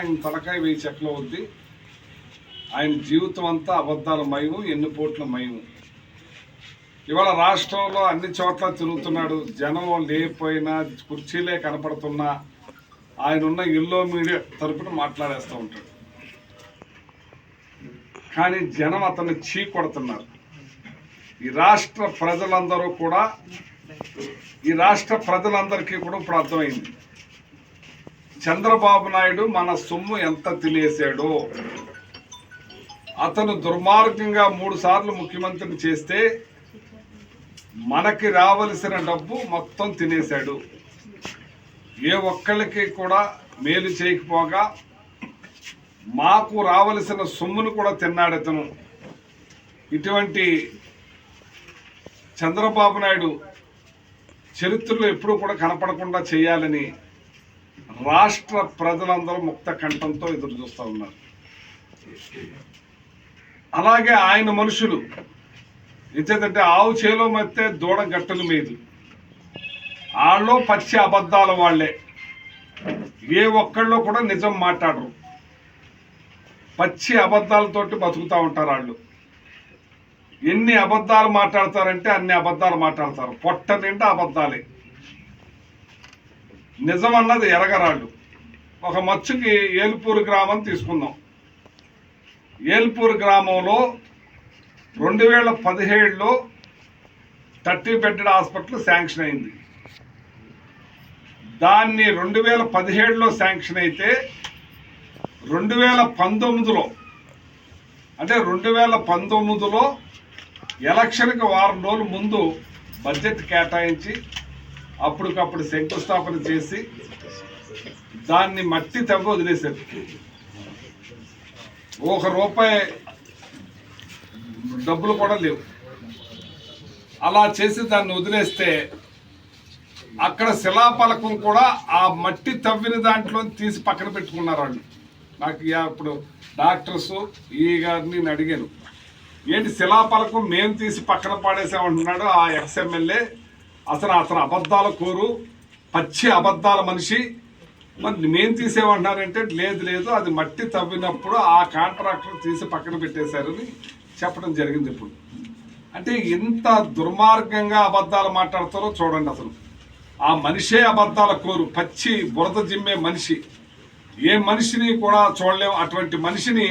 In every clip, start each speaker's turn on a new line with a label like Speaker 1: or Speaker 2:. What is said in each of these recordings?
Speaker 1: ఆయన తలకాయ వెయ్యి చెట్లు వద్ది. ఆయన జీవితం అంతా అబద్ధాల మయము ఎన్నిపోట్ల మయము. ఇవాళ రాష్ట్రంలో అన్ని చోట్ల తిరుగుతున్నాడు. జనం లేకపోయినా కుర్చీలే కనపడుతున్నా. ఆయన ఉన్న ఇల్లో మీడియా తరపున మాట్లాడేస్తూ ఉంటాడు. కానీ జనం అతన్ని చీ కొడుతున్నారు. ఈ రాష్ట్ర ప్రజలందరూ కూడా ఈ రాష్ట్ర ప్రజలందరికీ కూడా ఇప్పుడు అర్థమైంది. చంద్రబాబు నాయుడు మన సొమ్ము ఎంత తినేసాడో అతను దుర్మార్గంగా మూడు సార్లు ముఖ్యమంత్రిని చేస్తే మనకి రావలసిన డబ్బు మొత్తం తినేశాడు. ఏ ఒక్కళ్ళకి కూడా మేలు చేయకపోగా మాకు రావలసిన సొమ్మును కూడా తిన్నాడు అతను. ఇటువంటి చంద్రబాబు నాయుడు చరిత్రలో ఎప్పుడూ కూడా కనపడకుండా చేయాలని రాష్ట్ర ప్రజలందరూ ముక్త కంఠంతో ఎదురు చూస్తూ ఉన్నారు. అలాగే ఆయన మనుషులు ఎంచేతంటే ఆవు చేలో మత్తే దూడ గట్టలు మీద. వాళ్ళు పచ్చి అబద్ధాల వాళ్ళే. ఏ ఒక్కళ్ళు కూడా నిజం మాట్లాడరు. పచ్చి అబద్ధాలతోటి బతుకుతూ ఉంటారు వాళ్ళు ఎన్ని అబద్ధాలు మాట్లాడతారంటే అన్ని అబద్ధాలు మాట్లాడతారు. పొట్ట నిండా అబద్ధాలే. నిజం అన్నది ఎరగరాళ్ళు. ఒక మచ్చుకి ఏలుపూరు గ్రామం తీసుకుందాం. ఏల్పూరు గ్రామంలో రెండు వేల పదిహేడులో థర్టీ బెడ్డెడ్ హాస్పిటల్ శాంక్షన్ అయింది. దాన్ని రెండు వేల పదిహేడులో శాంక్షన్ అయితే రెండు వేల పంతొమ్మిదిలో అంటే రెండు వేల పంతొమ్మిదిలో ఎలక్షన్కి వారం రోజుల ముందు బడ్జెట్ కేటాయించి అప్పటికప్పుడు శంకుస్థాపన చేసి దాన్ని మట్టి తవ్వి వదిలేశారు. ఒక రూపాయి డబ్బులు కూడా లేవు. అలా చేసి దాన్ని వదిలేస్తే అక్కడ శిలాపలకం కూడా ఆ మట్టి తవ్విన దాంట్లో తీసి పక్కన పెట్టుకున్నారు వాళ్ళు. నాకు ఇక ఇప్పుడు డాక్టర్స్ ఈ గారిని నేను అడిగాను. ఏంటి శిలాపలకం మేము తీసి పక్కన పాడేసామంటున్నాడు ఆ ఎక్స్ఎమ్మెల్యే అసలు అతను అబద్ధాల కోరు. పచ్చి అబద్ధాల మనిషి. మరి మేము తీసేమంటున్నానంటే లేదు లేదు అది మట్టి తవ్వినప్పుడు ఆ కాంట్రాక్టర్ తీసి పక్కన పెట్టేశారని చెప్పడం జరిగింది ఇప్పుడు. అంటే ఇంత దుర్మార్గంగా అబద్ధాలు మాట్లాడతారో చూడండి అసలు. ఆ మనిషే అబద్ధాల కోరు. పచ్చి బురద జిమ్మే మనిషి. ఏ మనిషిని కూడా చూడలేము అటువంటి మనిషిని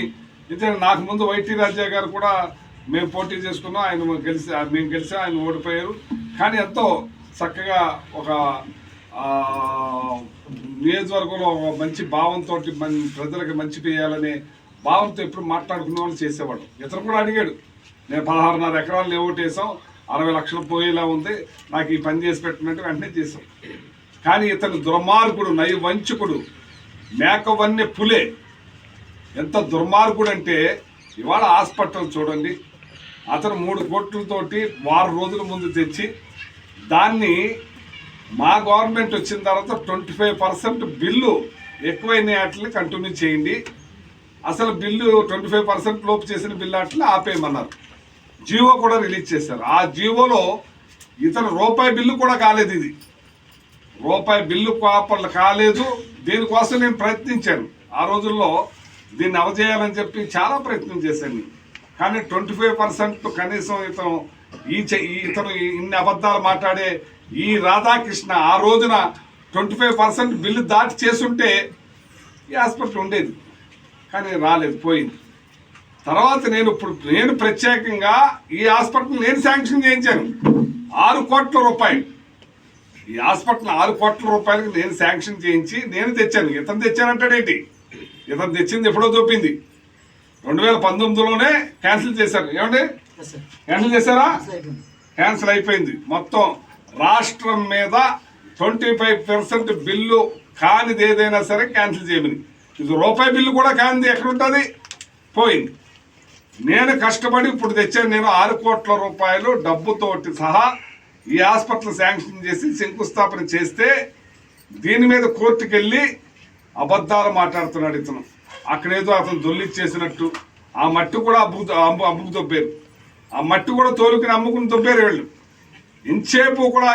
Speaker 1: ఎందుకంటే నాకు ముందు వైటీ రాజా గారు కూడా మేము పోటీ చేసుకున్నాం ఆయన గెలిచి మేము గెలిచి ఆయన ఓడిపోయారు. కానీ ఎంతో చక్కగా ఒక నియోజకవర్గంలో ఒక మంచి భావంతో ప్రజలకు మంచి చేయాలనే భావంతో ఎప్పుడు మాట్లాడుకునే వాళ్ళు చేసేవాడు ఇతను కూడా అడిగాడు నేను పదహారున్నర ఎకరాలు లేవటేసాం అరవై లక్షలు పోయేలా ఉంది నాకు ఈ పని చేసి పెట్టినట్టు వెంటనే చేసాం కానీ ఇతను దుర్మార్గుడు నైవంచకుడు మేకవన్నె పులే. ఎంత దుర్మార్గుడు అంటే ఇవాళ హాస్పిటల్ చూడండి అతను మూడు కోట్లతోటి వారం రోజుల ముందు తెచ్చి దాన్ని మా గవర్నమెంట్ వచ్చిన తర్వాత ట్వంటీ ఫైవ్ పర్సెంట్ బిల్లు ఎక్కువైన వాటిని కంటిన్యూ చేయండి. అసలు బిల్లు ట్వంటీ ఫైవ్ పర్సెంట్ లోపు చేసిన బిల్లు వాటిని ఆపేయమన్నారు. జియో కూడా రిలీజ్ చేశారు. ఆ జియోలో ఇతను రూపాయి బిల్లు కూడా కాలేదు ఇది. రూపాయి బిల్లు కాపర్లు కాలేదు. దీనికోసం నేను ప్రయత్నించాను. ఆ రోజుల్లో దీన్ని అవజేయాలని చెప్పి చాలా ప్రయత్నం చేశాను. కానీ ట్వంటీ ఫైవ్ పర్సెంట్ కనీసం ఇతను ఈ ఈ ఇతను ఇన్ని అబద్ధాలు మాట్లాడే ఈ రాధాకృష్ణ ఆ రోజున ట్వంటీ ఫైవ్ పర్సెంట్ బిల్లు దాటి చేస్తుంటే ఈ హాస్పిటల్ ఉండేది. కానీ రాలేదు పోయింది. తర్వాత నేను ఇప్పుడు నేను ప్రత్యేకంగా ఈ హాస్పిటల్ నేను శాంక్షన్ చేయించాను. ఆరు కోట్ల రూపాయలు. ఈ హాస్పిటల్ ఆరు కోట్ల రూపాయలకి నేను శాంక్షన్ చేయించి నేను తెచ్చాను. ఇతను తెచ్చానంటాడేంటి? ఇతను తెచ్చింది ఎప్పుడో చూపింది రెండు వేల పంతొమ్మిదిలోనే క్యాన్సిల్ చేశారు. ఏమండి? క్యాన్సిల్ చేశారా? క్యాన్సిల్ అయిపోయింది. మొత్తం రాష్ట్రం మీద ట్వంటీ ఫైవ్ పర్సెంట్ బిల్లు కానిది ఏదైనా సరే క్యాన్సిల్ చేయమని. ఇది రూపాయి బిల్లు కూడా కానిది ఎక్కడ ఉంటుంది పోయింది. నేను కష్టపడి ఇప్పుడు తెచ్చాను నేను ఆరు కోట్ల రూపాయలు డబ్బుతోటి సహా ఈ హాస్పిటల్ శాంక్షన్ చేసి శంకుస్థాపన చేస్తే దీని మీద కోర్టుకు వెళ్ళి అబద్ధాలు మాట్లాడుతున్నాడు ఇతను. అక్కడేదో అతను దొల్లిచ్చేసినట్టు. ఆ మట్టి కూడా అబ్బుకు అమ్ముకు తొబ్బారు. ఆ మట్టి కూడా తోలుకుని అమ్ముకుని తొబ్బారు వీళ్ళు. ఇంచేపు కూడా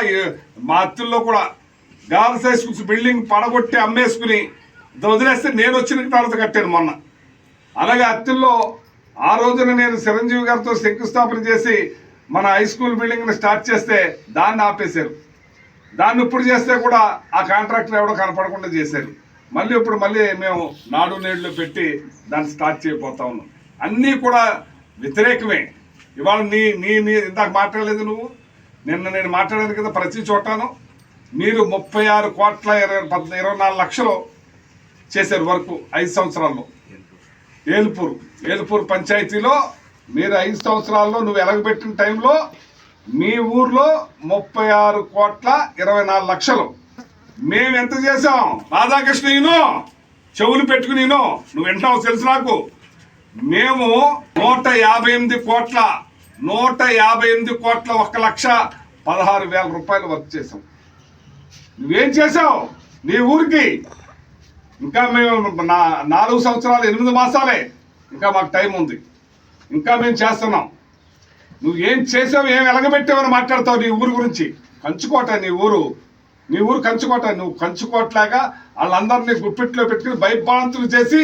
Speaker 1: మా అత్తుల్లో కూడా గర్ల్స్ హై స్కూల్స్ బిల్డింగ్ పడగొట్టి అమ్మేసుకుని వదిలేస్తే నేను వచ్చిన తర్వాత కట్టాను మొన్న. అలాగే అత్తిల్లో ఆ రోజున నేను చిరంజీవి గారితో శంకుస్థాపన చేసి మన హై స్కూల్ బిల్డింగ్ని స్టార్ట్ చేస్తే దాన్ని ఆపేశారు. దాన్ని ఇప్పుడు చేస్తే కూడా ఆ కాంట్రాక్టర్ ఎవడో కనపడకుండా చేశారు. మళ్ళీ ఇప్పుడు మళ్ళీ మేము నాడు నేడులో పెట్టి దాన్ని స్టార్ట్ చేయబోతా ఉన్నాం. అన్నీ కూడా వ్యతిరేకమే. ఇవాళ నీ నీ నీ ఇందాక మాట్లాడలేదు నువ్వు. నిన్న నేను మాట్లాడాను కదా ప్రతి చోటాను. మీరు ముప్పై ఆరు కోట్ల ఇరవై ఇరవై నాలుగు లక్షలు చేశారు వర్క్ ఐదు సంవత్సరాల్లో. ఏలుపూర్. ఏలుపూర్ పంచాయతీలో మీరు ఐదు సంవత్సరాల్లో నువ్వు ఎలగబెట్టిన టైంలో మీ ఊర్లో ముప్పై ఆరు కోట్ల ఇరవై నాలుగు లక్షలు మేము ఎంత చేసాం రాధాకృష్ణ ఈను చెవులు పెట్టుకుని నువ్వు వింటావు తెలుసు నాకు. మేము నూట యాభై ఎనిమిది కోట్ల నూట యాభై ఎనిమిది కోట్ల ఒక లక్ష పదహారు వేల రూపాయలు వర్క్ చేసాం నువ్వేం చేసావు నీ ఊరికి. ఇంకా మేము నా నాలుగు సంవత్సరాలు ఎనిమిది మాసాలే. ఇంకా మాకు టైం ఉంది. ఇంకా మేము చేస్తున్నాం. నువ్వు ఏం చేసావు ఏం ఎలగబెట్టావని మాట్లాడతావు నీ ఊరు గురించి. కంచుకోట నీ ఊరు. నీ ఊరు కంచుకోట నువ్వు కంచుకోట్లాగా వాళ్ళందరినీ గుప్పిట్లో పెట్టుకుని భయభ్రాంతులు చేసి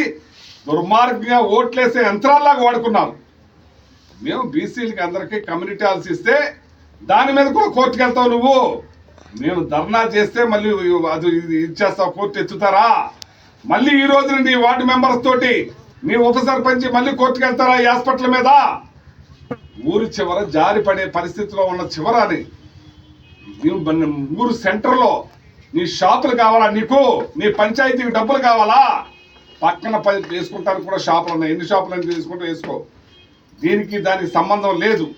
Speaker 1: దుర్మార్గంగా ఓట్లేసే యంత్రాల్లాగా వాడుకున్నారు. మేము బీసీలకి అందరికీ కమ్యూనిటీ హాల్స్ ఇస్తే దాని మీద కూడా కోర్టుకు వెళ్తావు నువ్వు. మేము ధర్నా చేస్తే మళ్ళీ అది ఇది ఇచ్చేస్తావు కోర్టు ఎత్తుతారా? మళ్ళీ ఈ రోజున నీ వార్డు మెంబర్స్ తోటి నీ ఉప సర్పంచ్ మళ్ళీ కోర్టుకు వెళ్తారా ఈ హాస్పిటల్ మీద? ఊరు చివర జారి పడే పరిస్థితిలో ఉన్న చివరని అని ఊరు సెంటర్లో నీ షాపులు కావాలా? నీకు? నీ పంచాయతీకి డబ్బులు కావాలా? పక్కన పది వేసుకుంటానికి కూడా షాపులు ఉన్నాయి. ఎన్ని షాపులు అని తీసుకుంటే వేసుకో. దీనికి దానికి సంబంధం లేదు.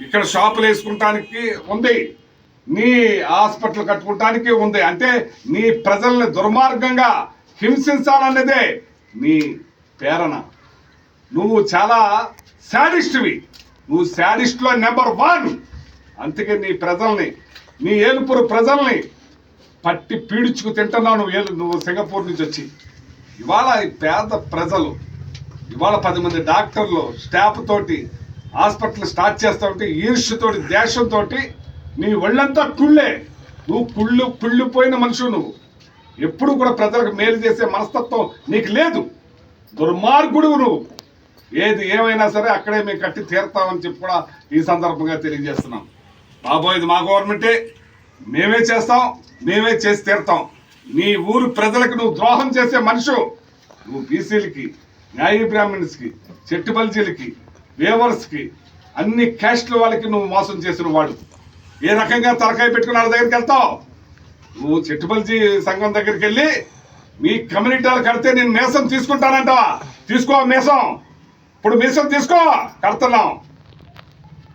Speaker 1: ఇక్కడ షాపులు వేసుకుంటానికి ఉంది. నీ హాస్పిటల్ కట్టుకుంటానికి ఉంది. అంటే నీ ప్రజల్ని దుర్మార్గంగా హింసించాలన్నదే నీ ప్రేరణ. నువ్వు చాలా శాడిస్ట్వి. నువ్వు శాడిస్ట్లో నెంబర్ వన్. అందుకే నీ ప్రజల్ని నీ ఏలుపురు ప్రజల్ని పట్టి పీడించుకు తింటున్నావు నువ్వు ఏలు నువ్వు సింగపూర్ నుంచి వచ్చి. ఇవాళ ఈ పేద ప్రజలు ఇవాళ పది మంది డాక్టర్లు స్టాఫ్ తోటి హాస్పిటల్ స్టార్ట్ చేస్తా ఉంటే ఈర్ష్యతోటి దేశంతో నీ ఒళ్ళంతా కుళ్ళే. నువ్వు కుళ్ళు కుళ్ళిపోయిన మనుషులు నువ్వు. ఎప్పుడు కూడా ప్రజలకు మేలు చేసే మనస్తత్వం నీకు లేదు. దుర్మార్గుడు నువ్వు. ఏది ఏమైనా సరే అక్కడే మేము కట్టి తీరుతామని చెప్పి కూడా ఈ సందర్భంగా తెలియజేస్తున్నాం. బాబోయ్ ఇది మా గవర్నమెంటే మేమే చేస్తాం మేమే చేసి తీరుతాం. నీ ఊరు ప్రజలకు నువ్వు ద్రోహం చేసే మనిషి నువ్వు బీసీలకి న్యాయ బ్రాహ్మణ్స్కి చెట్టుబల్జీలకి వేవర్స్కి అన్ని క్యాస్ట్ల వాళ్ళకి నువ్వు మోసం చేసిన వాడు. ఏ రకంగా తలకాయ పెట్టుకుని వాళ్ళ దగ్గరికి వెళ్తావు? నువ్వు చెట్టుబల్జీ సంఘం దగ్గరికి వెళ్ళి మీ కమ్యూనిటీలు కడితే నేను మేసం తీసుకుంటానంట. తీసుకో మేసం. ఇప్పుడు మీసం తీసుకో కడుతున్నాం.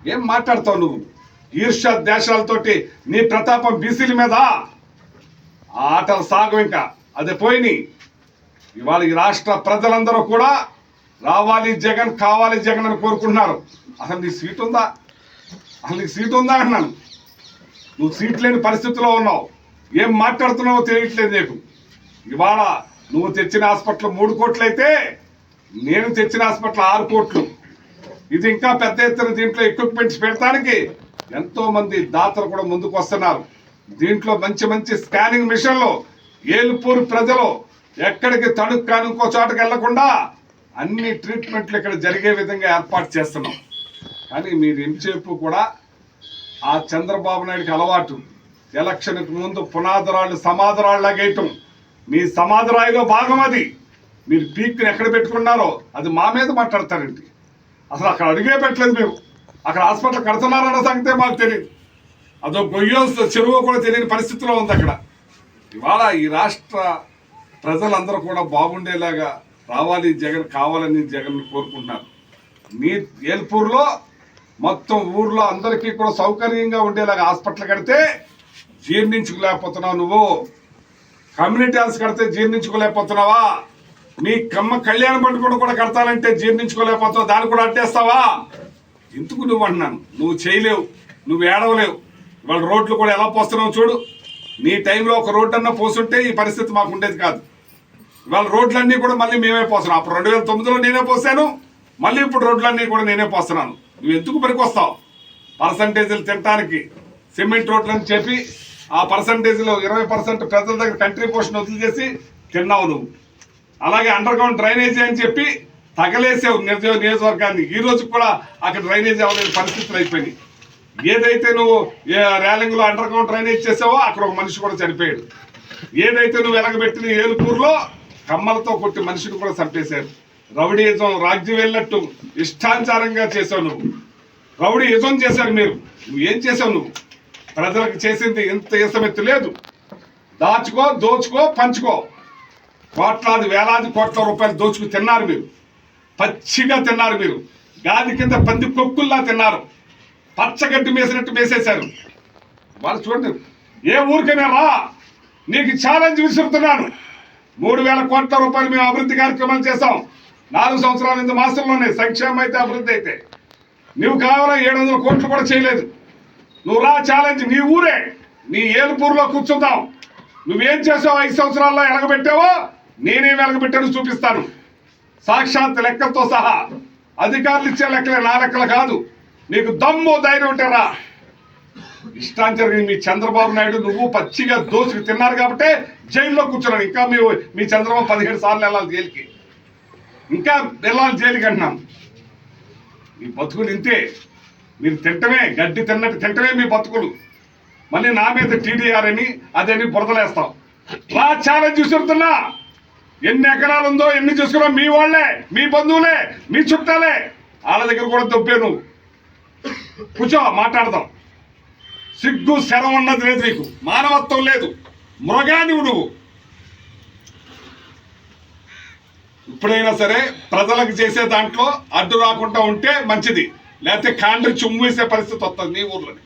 Speaker 1: ఏం మాట్లాడతావు నువ్వు? ఈర్ష్య దేశాలతోటి నీ ప్రతాపం బీసీల మీద. ఆ ఆటలు సాగు ఇంకా. అది పోయినాయి ఇవాళ ఈ రాష్ట్ర ప్రజలందరూ కూడా రావాలి జగన్ కావాలి జగన్ అని కోరుకుంటున్నారు. అసలు నీ సీట్ ఉందా? అసలు నీకు సీట్ ఉందా అన్నాను. నువ్వు సీట్ లేని పరిస్థితిలో ఉన్నావు. ఏం మాట్లాడుతున్నావో తెలియట్లేదు నీకు. ఇవాళ నువ్వు తెచ్చిన హాస్పిటల్ మూడు కోట్లు అయితే నేను తెచ్చిన హాస్పిటల్ ఆరు కోట్లు. ఇది ఇంకా పెద్ద ఎత్తున దీంట్లో ఎక్విప్మెంట్స్ పెడతానికి ఎంతో మంది దాతలు కూడా ముందుకు వస్తున్నారు. దీంట్లో మంచి మంచి స్కానింగ్ మిషన్లు ఏలుపూరు ప్రజలు ఎక్కడికి తణుకు కాని ఇంకో చోటకి వెళ్ళకుండా అన్ని ట్రీట్మెంట్లు ఇక్కడ జరిగే విధంగా ఏర్పాటు చేస్తున్నాం. కానీ మీరు ఎంచేపు కూడా ఆ చంద్రబాబు నాయుడికి అలవాటు. ఎలక్షన్కి ముందు పునాదరాళ్ళు సమాధరాళ్ళు లాగేయటం మీ సమాధరాయిలో భాగం అది. మీరు పీక్ని ఎక్కడ పెట్టుకున్నారో అది మా మీద మాట్లాడతారండి. అసలు అక్కడ అడిగే పెట్టలేదు మేము. అక్కడ హాస్పిటల్ కడుతున్నారన్న సంగతే మాకు తెలియదు అదో గొయ్యో చెరువు కూడా తెలియని పరిస్థితిలో ఉంది అక్కడ. ఇవాళ ఈ రాష్ట్ర ప్రజలందరూ కూడా బాగుండేలాగా రావాలి జగన్ కావాలని జగన్ కోరుకుంటున్నారు. మీ ఏల్పూర్లో మొత్తం ఊర్లో అందరికీ కూడా సౌకర్యంగా ఉండేలాగా హాస్పిటల్ కడితే జీర్ణించుకోలేకపోతున్నావు నువ్వు. కమ్యూనిటీ హాల్స్ కడితే జీర్ణించుకోలేకపోతున్నావా? మీ కమ్మ కళ్యాణ మండపం కూడా కడతానంటే జీర్ణించుకోలేకపోతున్నావు. దాన్ని కూడా అడ్డేస్తావా? ఎందుకు నువ్వు అంటున్నాను? నువ్వు చేయలేవు. నువ్వు ఏడవలేవు. వాళ్ళ రోడ్లు కూడా ఎలా పోస్తున్నావు చూడు. నీ టైంలో ఒక రోడ్డు అన్న పోసుంటే ఈ పరిస్థితి మాకు ఉండేది కాదు. వాళ్ళ రోడ్లన్నీ కూడా మళ్ళీ మేమే పోస్తున్నాం. అప్పుడు రెండు వేల తొమ్మిదిలో నేనే పోసాను. మళ్ళీ ఇప్పుడు రోడ్లన్నీ కూడా నేనే పోస్తున్నాను. నువ్వు ఎందుకు పనికొస్తావు పర్సంటేజీలు తినడానికి సిమెంట్ రోడ్లని చెప్పి ఆ పర్సంటేజ్లో ఇరవై పర్సెంట్ ప్రజల దగ్గర కంట్రీ పోషన్ వదిలి చేసి తిన్నావు నువ్వు. అలాగే అండర్ గ్రౌండ్ డ్రైనేజీ అని చెప్పి తగలేసావు నియోజక నియోజకవర్గాన్ని ఈ రోజు కూడా అక్కడ డ్రైనేజ్ అవ్వలేని పరిస్థితులు అయిపోయినాయి. ఏదైతే నువ్వు ర్యాలింగ్లో అండర్ గ్రౌండ్ డ్రైనేజ్ చేసావో అక్కడ ఒక మనిషి కూడా చనిపోయాడు. ఏదైతే నువ్వు వెలగబెట్టిన ఏలుపూరులో కమ్మలతో కొట్టి మనిషిని కూడా చంపేశారు. రౌడీయిజం రాజ్యం వెళ్ళినట్టు ఇష్టానుసారంగా చేసావు నువ్వు. రౌడీ యుజం చేశారు మీరు. నువ్వు ఏం చేసావు నువ్వు? ప్రజలకు చేసింది ఇంత ఇసమెత్తు లేదు. దాచుకో దోచుకో పంచుకో. కోట్లాది వేలాది కోట్ల రూపాయలు దోచుకు తిన్నారు మీరు. పచ్చిగా తిన్నారు మీరు. గాది కింద పంది కొక్కుల్లా తిన్నారు. పచ్చగడ్డి మేసినట్టు మేసేశారు. వాళ్ళు చూడండి ఏ ఊరికైనా రా నీకు ఛాలెంజ్ విసురుతున్నాను. మూడు వేల కోట్ల రూపాయలు మేము అభివృద్ధి కార్యక్రమాలు చేస్తాం నాలుగు సంవత్సరాల నుంచి మాసంలోనే సంక్షేమం అయితే అభివృద్ధి అయితే. నువ్వు కావాలా ఏడు వందల కోట్లు కూడా చేయలేదు. నువ్వు రా ఛాలెంజ్ నీ ఊరే నీ ఏలుపూరులో కూర్చుందాం. నువ్వేం చేసావు ఐదు సంవత్సరాల్లో ఎలగబెట్టావో నేనేం ఎలగబెట్టాను చూపిస్తాను. సాక్షాత్ లెక్కలతో సహా అధికారులు ఇచ్చే లెక్కలే నా లెక్కలు కాదు. నీకు దమ్ము ధైర్యం ఉంటే రా. ఇష్టాంతరం మీ చంద్రబాబు నాయుడు నువ్వు పచ్చిగా దోసుకు తిన్నారు కాబట్టి జైల్లో కూర్చున్నాను ఇంకా మీ మీ చంద్రబాబు పదిహేడు సార్లు వెళ్ళాలి జైలుకి. ఇంకా వెళ్ళాలి జైలుకి అంటున్నాం. మీ బతుకులు ఇంతే. మీరు తింటమే గడ్డి తిన్నట్టు తింటమే మీ బతుకులు. మళ్ళీ నా మీద టీడీఆర్ అని అదని బురదలేస్తాం. రా ఛాలెంజ్ చూసుతున్నా ఎన్ని ఎకరాలు ఉందో ఎన్ని చూసుకున్నా మీ వాళ్ళే మీ బంధువులే మీ చుట్టాలే. వాళ్ళ దగ్గర కూడా దొబ్బే నువ్వు కూర్చో మాట్లాడదాం. సిగ్గు శరం ఉన్నది లేదు నీకు. మానవత్వం లేదు. మృగానివు నువ్వు. ఇప్పుడైనా సరే ప్రజలకు చేసే దాంట్లో అడ్డు రాకుండా ఉంటే మంచిది. లేకపోతే కాండ్రి చుమ్మేసే పరిస్థితి వస్తుంది నీ ఊర్లోని.